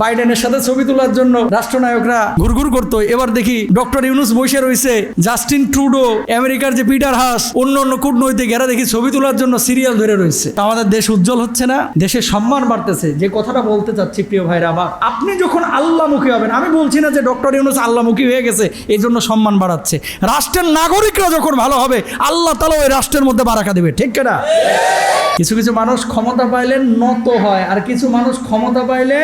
বাইডেনের সাথে ছবি তোলার জন্য রাষ্ট্রনায়করা ঘুরঘুর করতো। এবার দেখি ডক্টর ইউনুস বসে রয়েছে। জাস্টিন ট্রুডো আমেরিকার যে পিটার হাস অন্য অন্য কূটনৈতিক এরা দেখি ছবি তোলার জন্য সিরিয়াল ধরে রয়েছে। তা আমাদের দেশ উজ্জ্বল হচ্ছে না? দেশের সম্মান বাড়তেছে। যে কথাটা বলতে চাচ্ছি প্রিয় ভাইরা আমার আপনি যখন আল্লাহমুখী হবেন আমি বলছি না যে ডক্টর ইউনুস আল্লাহমুখী হয়ে গেছে এই জন্য সম্মান বাড়াচ্ছে। রাষ্ট্রের নাগরিকরা যখন ভালো হবে আল্লাহ তালা ওই রাষ্ট্রের মধ্যে বারাকা দেবে ঠিক কেনা? কিছু কিছু মানুষ ক্ষমতা পাইলে নত হয় আর কিছু মানুষ ক্ষমতা পাইলে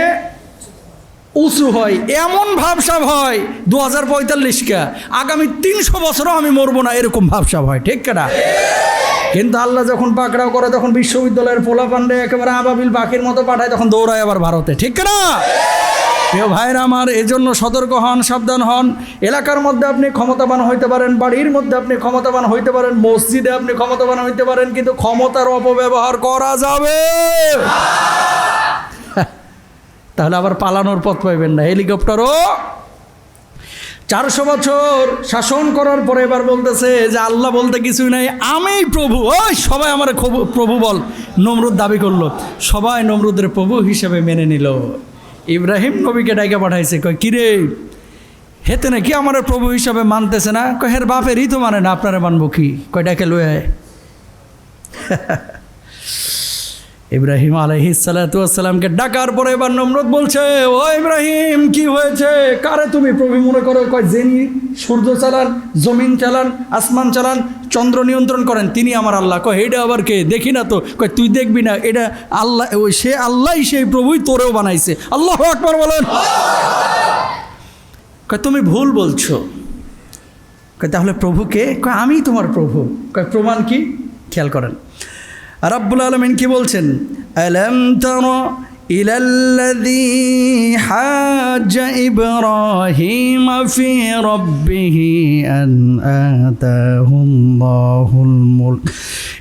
উঁচু হয়, এমন ভাবসাব হয় দু হাজার পঁয়তাল্লিশকে আগামী তিনশো বছরও আমি মরবো না, এরকম ভাবসাব হয়, ঠিক কেনা? কিন্তু আল্লাহ যখন পাকড়াও করে, তখন বিশ্ববিদ্যালয়ের পোলা পান্ডে একেবারে আবাবিল পাখির মতো পাঠায়, তখন দৌড়ায় আবার ভারতে, ঠিক না প্রিয় ভাইরা আমার, এজন্য সতর্ক হন, সাবধান হন। এলাকার মধ্যে আপনি ক্ষমতাবান হইতে পারেন, বাড়ির মধ্যে আপনি ক্ষমতাবান হইতে পারেন, মসজিদে আপনি ক্ষমতাবান হইতে পারেন, কিন্তু ক্ষমতার অপব্যবহার করা যাবে। তাহলে আবার পালানোর পথ পাইবেন না। হেলিকপ্টারও চারশো বছর শাসন করার পরে এবার বলতেছে যে আল্লাহ বলতে কিছুই নাই, আমি প্রভু। ওই সবাই আমার প্রভু বল, নমরুদ দাবি করল। সবাই নমরুদের প্রভু হিসেবে মেনে নিল। ইব্রাহিম নবীকে ডাইকে পাঠাইছে, কয়, কিরে, হেতে নাকি আমার প্রভু হিসাবে মানতেছে না? কয়, হের বাপেরই তো মানে না, আপনারা মানবো কি? কয় ডাকে লয়ে ইব্রাহিম আলহিসাল্লামকে ডাকার পরে এবার নমরুদ বলছে, ও ইব্রাহিম, কি হয়েছে? কারে তুমি? প্রভু মনে করো কয়, যিনি সূর্য চালান, জমিন চালান, আসমান চালান, চন্দ্র নিয়ন্ত্রণ করেন, তিনি আমার আল্লাহ। কয় এটা আবার কে? দেখি না তো। কয়, তুই দেখবি না, এটা আল্লাহ, ওই সে আল্লাহ সেই প্রভুই তোরেও বানাইছে। আল্লাহ আকবার বলেন। কয়, তুমি ভুল বলছো। কয়, তাহলে প্রভুকে? কয়, আমি তোমার প্রভু। কয়, প্রমাণ কি? খেয়াল করেন। রাব্বুল আলমিন কি বলছেন আলম তর إلى الذي حاج إبراهيم في ربه أن آتاه الله الملك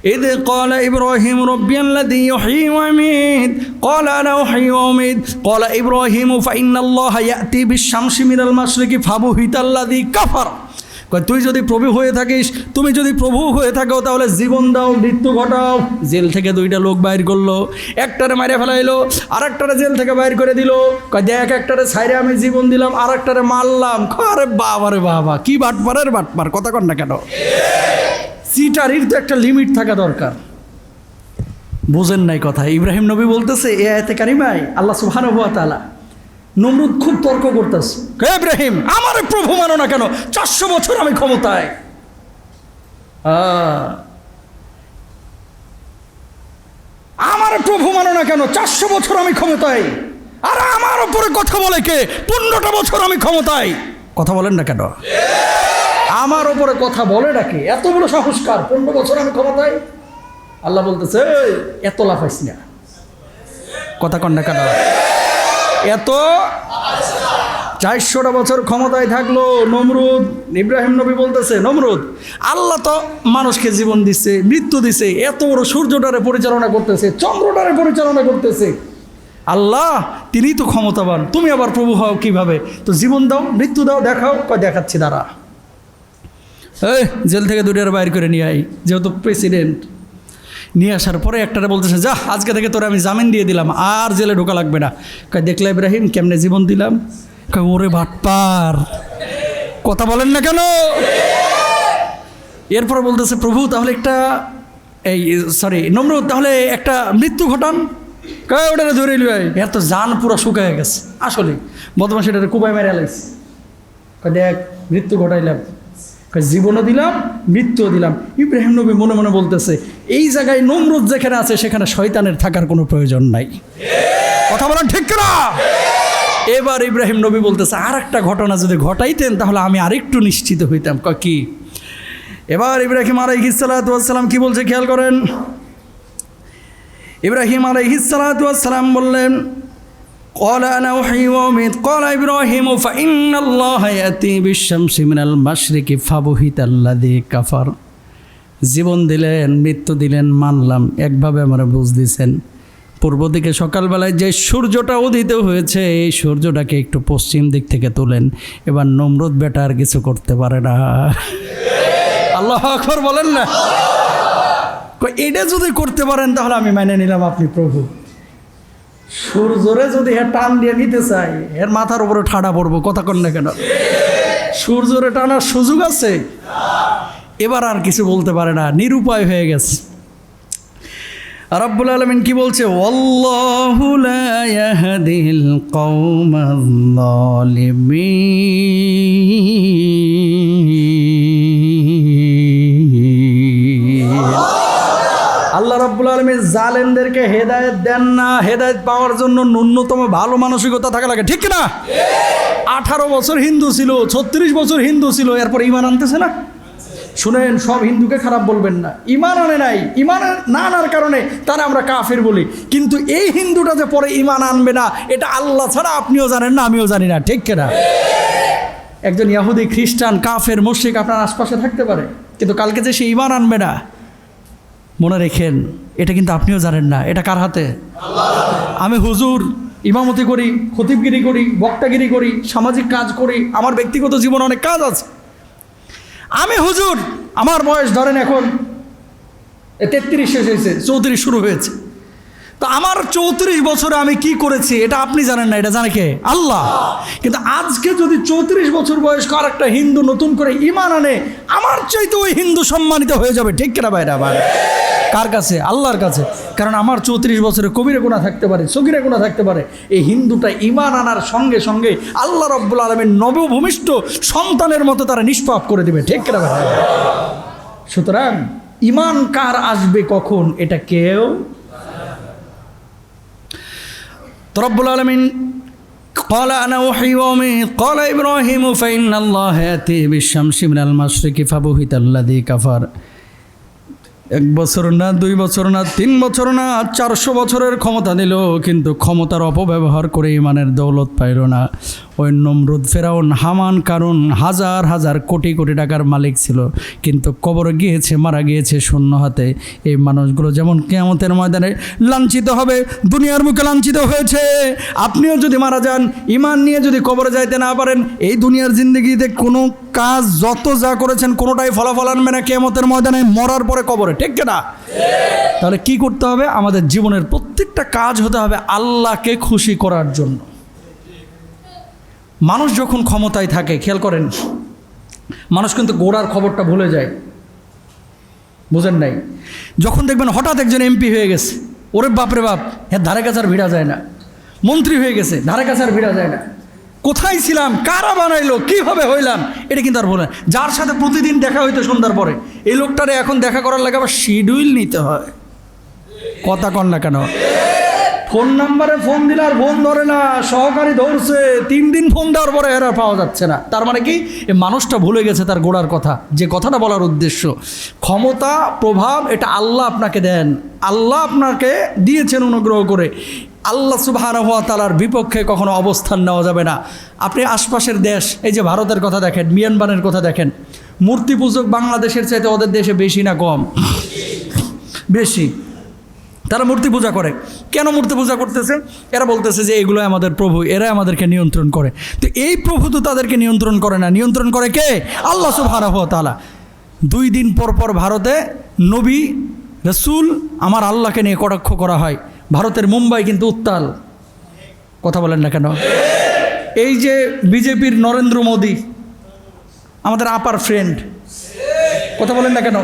إذ قال إبراهيم ربي الذي يحيي ويميت قال أنا أحيي وأميت قال إبراهيم فإن الله يأتي بالشمس من المشرق فبهت الذي كفر কয়, তুই যদি প্রভু হয়ে থাকিস, তুমি যদি প্রভু হয়ে থাকো, তাহলে জীবন দাও, মৃত্যু ঘটাও। জেল থেকে দুইটা লোক বাইর করল। একটারে মারে ফেলাইলো আর একটারে জেল থেকে বাইর করে দিল। কয়, দেখ, একটারে ছাইরে আমি জীবন দিলাম আর একটারে মারলাম আরে বাবা রে বাবা, কি বাটপারের বাটপার, কথা কন না কেন? চিটারির তো একটা লিমিট থাকা দরকার। বুঝেন নাই কথা। ইব্রাহিম নবী বলতেছে, এ আয়তে কারিমাই আল্লাহ সুবহানাহু ওয়া তাআলা নমরুদ খুব তর্ক করতেছে ইব্রাহিম, আমার প্রভু মানো না কেন? চারশো বছর আমি ক্ষমতায়। আমার প্রভু মানো না কেন? চারশো বছর আমি ক্ষমতায়। আর আমার উপরে কথা বলে কে? পনেরোটা বছর আমি ক্ষমতায়। কথা বলেন না কেন? আমার উপরে কথা বলে নাকি এত বড় সংস্কার পনেরো বছর আমি ক্ষমতায়? আল্লাহ বলতেছে এত লাফাইস না। কথা কন না কেন? এত চারশোটা বছর ক্ষমতায় থাকল নমরুদ, ইব্রাহিম নবী বলতেছে, নমরুদ, আল্লাহ তো মানুষকে জীবন দিচ্ছে মৃত্যু দিছে, এত বড় সূর্যটারে পরিচালনা করতেছে, চন্দ্রটারে পরিচালনা করতেছে। আল্লাহ, তিনি তো ক্ষমতাবান, তুমি আবার প্রভু হও কীভাবে? তো জীবন দাও, মৃত্যু দাও, দেখাও, কয়, দেখাচ্ছি, দাঁড়া। এই, জেল থেকে দুটার বাইর করে নিয়ে আই যেহেতু প্রেসিডেন্ট নিয়ে আসার পরে একটারে বলতেছে, যা, আজকে থেকে তোরা আমি জামিন দিয়ে দিলাম, আর জেলে ঢোকা লাগবে না। কয়, দেখলে ইব্রাহিম, কেমনে জীবন দিলাম? কয়, ওরে ভাটপার কথা বলেন না কেন? এরপর বলতেছে, প্রভু, তাহলে একটা, এই সরি নমরুদ, তাহলে একটা মৃত্যু ঘটান। কয়, ওটারে ধরে লিবাই এর তো জান পুরো শুকায় গেছে আসলে বদমাস এটারে কুবাই মেরে কয়, দেখ, মৃত্যু ঘটাইলাম। জীবনও দিলাম, মৃত্যুও দিলাম। ইব্রাহিম নবী মনে মনে বলতেছে, এই জায়গায় নমরুদ যেখানে আছে, সেখানে শয়তানের থাকার কোনো প্রয়োজন নাই। কথা বলেন ঠিক না এবার ইব্রাহিম নবী বলতেছে আর একটা ঘটনা যদি ঘটাইতেন, তাহলে আমি আরেকটু নিশ্চিত হইতাম। কি? এবার ইব্রাহিম আলাইহিসালাম কি বলছে, খেয়াল করেন। ইব্রাহিম আলাইহিসালাম বললেন قال أنا أحيي وأميت قال إبراهيم فإن الله يأتي بالشمس من المشرق فبهت الذي كفر জীবন দিলেন মৃত্যু দিলেন মানলাম একভাবে আমরা বুঝ দিছেন পূর্ব দিকে সকালবেলায় যে সূর্যটা উদিত হয়েছে এই সূর্যটাকে একটু পশ্চিম দিক থেকে তোলেন এবার নমরুদ বেটা আর কিছু করতে পারে না আল্লাহ আকবর বলেন না কই, এটা যদি করতে পারেন তাহলে আমি মেনে নিলাম আপনি প্রভু সূর্যরে যদি হ্যাঁ টান দিয়ে নিতে চাই এর মাথার উপরে ঠাডা পড়ব, কথা কন না কেন? সূর্যরে টানার সুযোগ আছে? এবার আর কিছু বলতে পারে না, নিরুপায় হয়ে গেছে। রব্বুল আলমিন কি বলছে? অল্লাহুল লা জালেমদেরকে হেদায়েত দেন না, হেদায়েত পাওয়ার জন্য ন্যূনতম ভালো মানসিকতা থাকা লাগে, ঠিক না আঠারো বছর হিন্দু ছিল, ছত্রিশ বছর হিন্দু ছিল, এরপর ইমান আনতেছে না? শুনেন, সব হিন্দুকে খারাপ বলবেন না। ইমান আনে নাই ইমান না আনার কারণে তারা আমরা কাফের বলি। কিন্তু এই হিন্দুটা যে পরে ইমান আনবে না, এটা আল্লাহ ছাড়া আপনিও জানেন না, আমিও জানি না, ঠিক না একজন ইয়াহুদি খ্রিস্টান, কাফের, মুশরিক আপনার আশপাশে থাকতে পারে, কিন্তু কালকে যে সে ইমান আনবে না মনে রেখেন, এটা কিন্তু আপনিও জানেন না। এটা কার হাতে? আমি হুজুর, ইমামতি করি, খতিবগিরি করি, বক্তাগিরি করি, সামাজিক কাজ করি, আমার ব্যক্তিগত জীবনে অনেক কাজ আছে। আমি হুজুর, আমার বয়স ধরেন এখন তেত্রিশ শেষ হয়েছে, চৌত্রিশ শুরু হয়েছে। তো আমার চৌত্রিশ বছরে আমি কি করেছি, এটা আপনি জানেন না, এটা জানে কে? আল্লাহ। কিন্তু আজকে যদি চৌত্রিশ বছর বয়স কার একটা হিন্দু নতুন করে ইমান আনে, আমার চাইতে ওই হিন্দু সম্মানিত হয়ে যাবে, ঠিক কিনা বাইরে আবার কার কাছে আল্লাহর কাছে কারণ আমার চৌত্রিশ বছরে কবিরে গুণা থাকতে পারে সগিরে গুণা থাকতে পারে এই হিন্দুটা ইমান আনার সঙ্গে সঙ্গে আল্লাহ রব্বুল আলমের নবভূমিষ্ঠ সন্তানের মতো তারা নিষ্পাপ করে দেবে ঠিক কিনা ভাই সুতরাং ইমান কার আসবে কখন এটা কেউ রব্বুল আলমিন قال أنا أحيي وأميت قال إبراهيم فإن الله يأتي بالشمس من المشرق فبهت الذي كفر এক বছর না, দুই বছর না, তিন বছর না, চারশো বছরের ক্ষমতা নিল, কিন্তু ক্ষমতার অপব্যবহার করে ইমানের দৌলত পাইল না। ওই নমরুদ ফেরাউন, হামান কারণ হাজার হাজার কোটি কোটি টাকার মালিক ছিল। কিন্তু কবর গিয়েছে, মারা গিয়েছে শূন্য হাতে। এই মানুষগুলো যেমন কেয়ামতের ময়দানে লাঞ্ছিত হবে, দুনিয়ার মুখে লাঞ্ছিত হয়েছে। আপনিও যদি মারা যান ইমান নিয়ে যদি কবরে যাইতে না পারেন, এই দুনিয়ার জিন্দগিতে কোনো কাজ যত যা করেছেন, কোনোটাই ফলাফল আনবে না কেয়ামতের ময়দানে। মরার পরে কবরে, ঠিক না? তাহলে কি করতে হবে? আমাদের জীবনের প্রত্যেকটা কাজ হতে হবে আল্লাহকে খুশি করার জন্য। মানুষ যখন ক্ষমতায় থাকে, খেয়াল করেন, মানুষ কিন্তু গোড়ার খবরটা ভুলে যায়। বুঝেন নাই? যখন দেখবেন হঠাৎ একজন এমপি হয়ে গেছে, ওরে বাপরে বাপ হ্যাঁ ধারে কাছে আর ভিড়া যায় না। মন্ত্রী হয়ে গেছে, ধারে কাছে আর ভিড়া যায় না। কোথায় ছিলাম? কারা বানাইলো? কীভাবে হইলাম? এটা কিন্তু আর বলেন যার সাথে প্রতিদিন দেখা হইতো সন্ধ্যার পরে, এই লোকটারে এখন দেখা করার লাগে আবার শিডিউল নিতে হয়। কথা কন না কেন? ফোন নাম্বারে ফোন দিলে আর ফোন ধরে না, সহকারী ধরছে। তিন দিন ফোন দেওয়ার পরে এরা পাওয়া যাচ্ছে না। তার মানে কি? মানুষটা ভুলে গেছে তার গোড়ার কথা। যে কথাটা বলার উদ্দেশ্য, ক্ষমতা, প্রভাব, এটা আল্লাহ আপনাকে দেন। আল্লাহ আপনাকে দিয়েছেন অনুগ্রহ করে। আল্লাহ হওয়া তালার বিপক্ষে কখনো অবস্থান নেওয়া যাবে না। আপনি আশপাশের দেশ, এই যে ভারতের কথা দেখেন, মিয়ানমারের কথা দেখেন মূর্তি পূজক বাংলাদেশের চাইতে ওদের দেশে বেশি না কম? বেশি। তারা মূর্তি পূজা করে। কেন মূর্তি পূজা করতেছে? এরা বলতেছে যে এগুলো আমাদের প্রভু এরা আমাদেরকে নিয়ন্ত্রণ করে। তো এই প্রভু তো তাদেরকে নিয়ন্ত্রণ করে না। নিয়ন্ত্রণ করে কে? আল্লাহ সুবহানাহু ওয়া তাআলা। দুই দিন পর পর ভারতে নবী, রসুল আমার আল্লাহকে নিয়ে কটাক্ষ করা হয়। ভারতের মুম্বাই কিন্তু উত্তাল। কথা বলেন না কেন? এই যে বিজেপির নরেন্দ্র মোদী, আমাদের আপার ফ্রেন্ড কথা বলেন না কেন?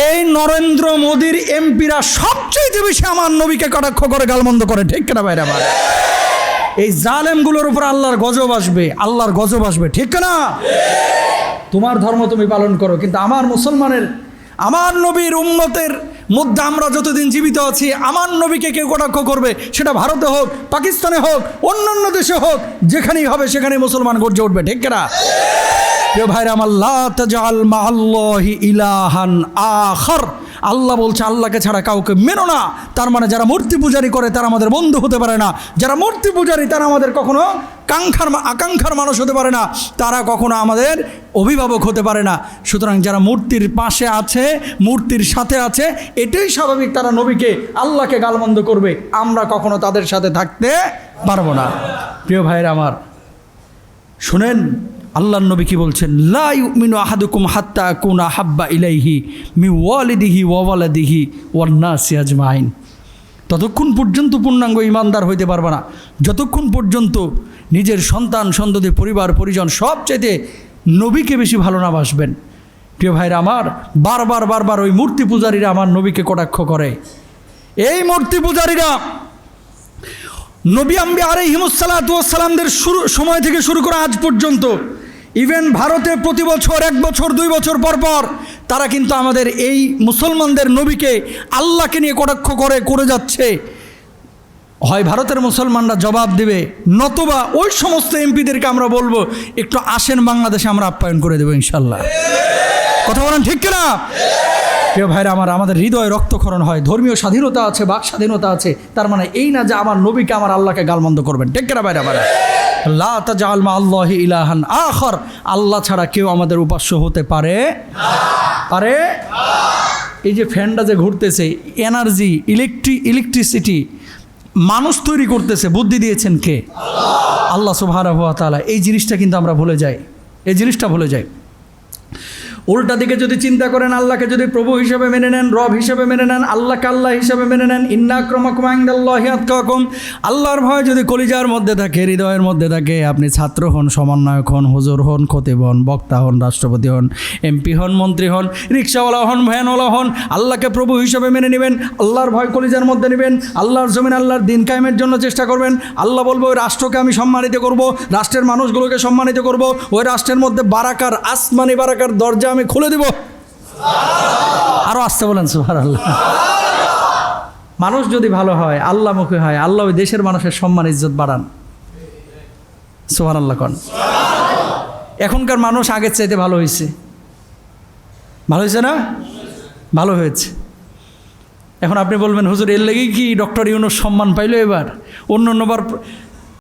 এই নরেন্দ্র মোদীর এমপিরা সবচেয়ে বেশি আমার নবীকে কটাক্ষ করে, গালমন্দ করে, ঠিক কিনা বাইরে আবার এই জালেমগুলোর উপর আল্লাহর গজব আসবে, আল্লাহর গজব আসবে, ঠিক না তোমার ধর্ম তুমি পালন করো, কিন্তু আমার মুসলমানের, আমার নবীর উন্নতের মধ্যে আমরা যতদিন জীবিত আছি, আমার নবীকে কেউ কটাক্ষ করবে? সেটা ভারতে হোক, পাকিস্তানে হোক, অন্যান্য দেশে হোক, যেখানেই হবে সেখানেই মুসলমান গর্জে উঠবে, ঠিক কিনা? প্রিয় ভাইরা, আমার লা তাজাল ইলাহান আখর। আল্লাহ বলছে, আল্লাহকে ছাড়া কাউকে মেনো না। তার মানে যারা মূর্তি পূজারি করে, তারা আমাদের বন্ধু হতে পারে না। যারা মূর্তি পূজারি, তারা আমাদের কখনো কাঙ্ক্ষার আকাঙ্ক্ষার মানুষ হতে পারে না। তারা কখনো আমাদের অভিভাবক হতে পারে না। সুতরাং যারা মূর্তির পাশে আছে, মূর্তির সাথে আছে, এটাই স্বাভাবিক তারা নবীকে, আল্লাহকে গালমন্দ করবে। আমরা কখনো তাদের সাথে থাকতে পারব না। প্রিয় ভাইয়ের আমার, শুনেন আল্লাহ নবী কি বলছেন? লা ইউমিনু আহাদুকুম হাত্তা কুনা হাব্বা ইলাইহি মি ওয়ালিদিহি ওয়াওয়ালাদিহি ওয়ান্নাসি আজমাইন। ততক্ষণ পর্যন্ত পূর্ণাঙ্গ ইমানদার হইতে পারবে না। যতক্ষণ পর্যন্ত নিজের সন্তান, সন্ততি, পরিবার, পরিজন সব চাইতে নবীকে বেশি ভালো না বাসবেন। প্রিয় ভাইরা আমার, বারবার বারবার ওই মূর্তি পূজারীরা আমার নবীকে কটাক্ষ করে। এই মূর্তি পূজারীরা নবী আম্বি আর আরে হিমুসালাতামদের শুরু, সময় থেকে শুরু করে আজ পর্যন্ত ইভেন ভারতে প্রতি বছর, এক বছর, দুই বছর পর পর তারা কিন্তু আমাদের এই মুসলমানদের নবীকে আল্লাহকে নিয়ে কটাক্ষ করে করে যাচ্ছে। হয় ভারতের মুসলমানরা জবাব দেবে, নতবা ওই সমস্ত এমপিদেরকে আমরা বলব, একটু আসেন বাংলাদেশে আমরা আপ্যায়ন করে দেবো ইনশাল্লাহ। কথা বলেন ঠিক কিনা? প্রিয় ভাইরা আমার, আমাদের হৃদয়ে রক্তক্ষরণ হয়, ধর্মীয় স্বাধীনতা আছে, বাক স্বাধীনতা আছে, তার মানে এই না যে আমার নবীকে আমার আল্লাহকে গালমন্দ করবেন, ঠিক কিনা ভাইরা ভাইরা? আল্লাহ ইলাহান আখর। আল্লাহ ছাড়া কেউ আমাদের উপাস্য হতে পারে? পারে? এই যে ফ্যানটা যে ঘুরতেছে, এনার্জি, ইলেকট্রি, ইলেকট্রিসিটি, মানুষ তৈরি করতেছে, বুদ্ধি দিয়েছেন কে? আল্লাহ সুবাহ এই জিনিসটা কিন্তু আমরা ভুলে যাই। এই জিনিসটা ভুলে যাই। উল্টা দিকে যদি চিন্তা করেন, আল্লাহকে যদি প্রভু হিসেবে মেনে নেন, রব হিসেবে মেনে নেন আল্লাহকে আল্লাহ হিসেবে মেনে নেন ইন্নাক্রমাকুমাইন্দাল্লাহিয়াতকাকুম আল্লাহর ভয় যদি কলিজার মধ্যে থাকে, হৃদয়ের মধ্যে থাকে, আপনি ছাত্র হন, সমন্বয়ক হন, হুজুর হন, খতিব হন, বক্তা হন, রাষ্ট্রপতি হন, এমপি হন, মন্ত্রী হন, রিক্সাওয়ালা হন, ভ্যানওয়ালা হন, আল্লাহকে প্রভু হিসেবে মেনে নেবেন, আল্লাহর ভয় কলিজার মধ্যে নেবেন, আল্লাহর জমিন, আল্লাহর দিন কায়েমের জন্য চেষ্টা করবেন, আল্লাহ বলব, ওই রাষ্ট্রকে আমি সম্মানিত করব, রাষ্ট্রের মানুষগুলোকে সম্মানিত করব, ওই রাষ্ট্রের মধ্যে বারাকার, আসমানি বারাকার দরজা আমি খুলে দেব। আরও আসতে বলেন সুহার আল্লাহ মানুষ যদি ভালো হয়, আল্লাহমুখী হয়, আল্লাহ ওই দেশের মানুষের সম্মান, ইজ্জত বাড়ান। সোহান আল্লাহ কন। এখনকার মানুষ আগের চাইতে ভালো হয়েছে। ভালো হয়েছে না? ভালো হয়েছে। এখন আপনি বলবেন, হুজুর, এর লেগেই কি ডক্টর ইউনুস সম্মান পাইলো এবার? অন্য অন্যবার